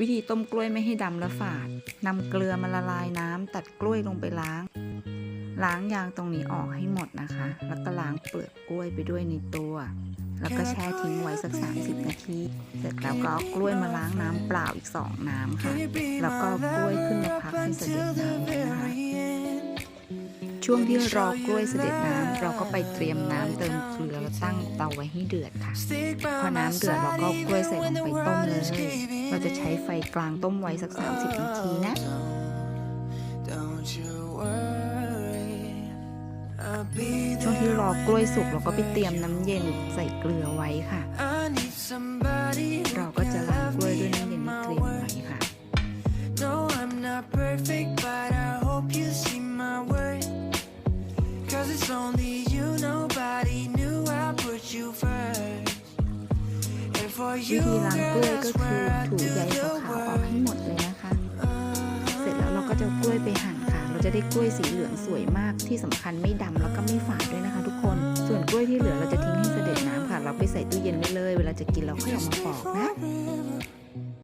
วิธีต้มกล้วยไม่ให้ดำและฝาดนำเกลือมาละลายน้ำตัดกล้วยลงไปล้าง ล้างยางตรงนี้ออกให้หมดนะคะ แล้วก็ล้างเปลือกกล้วยไปด้วยในตัว แล้วก็แช่ทิ้งไว้สัก 30 นาที เสร็จแล้วก็กล้วยมาล้างน้ำเปล่าอีก 2 น้ำค่ะ แล้วก็กล้วยขึ้นมาพักให้เสด็จน้ำ ช่วงที่รอกล้วยเสด็จน้ำเราก็ไปเตรียมน้ำเติมเกลือแล้วตั้งเตาไว้ให้เดือดค่ะ พอน้ำเดือดเราก็กล้วยใส่ลงไปต้มเลย เราจะใช้ไฟกลางต้มไว้สัก 30 นาทีนะ ช่วงที่รอกล้วยสุกเราก็ไปเตรียมน้ำเย็นใส่เกลือไว้ค่ะ เราก็จะล้างกล้วยด้วยน้ำเย็นที่เตรียมไว้ค่ะ Cause it's only you, nobody knew I put you first. And for วิ you, ธีล้างกล้วย girl, ก็ that's คือ where I ถู do ใย the ขาวๆออกให้ work. หมดเลยนะคะ เสร็จแล้วเราก็จะเอากล้วยไปหั่นค่ะ เราจะได้กล้วยสีเหลืองสวยมากที่สำคัญไม่ดำแล้วก็ไม่ฝาดด้วยนะคะ ทุกคน ส่วนกล้วยที่เหลือเราจะทิ้งให้เสด็จน้ำค่ะ เราไปใส่ตู้เย็นไว้เลย เวลาจะกินเราค่อยเอามาปอกนะ River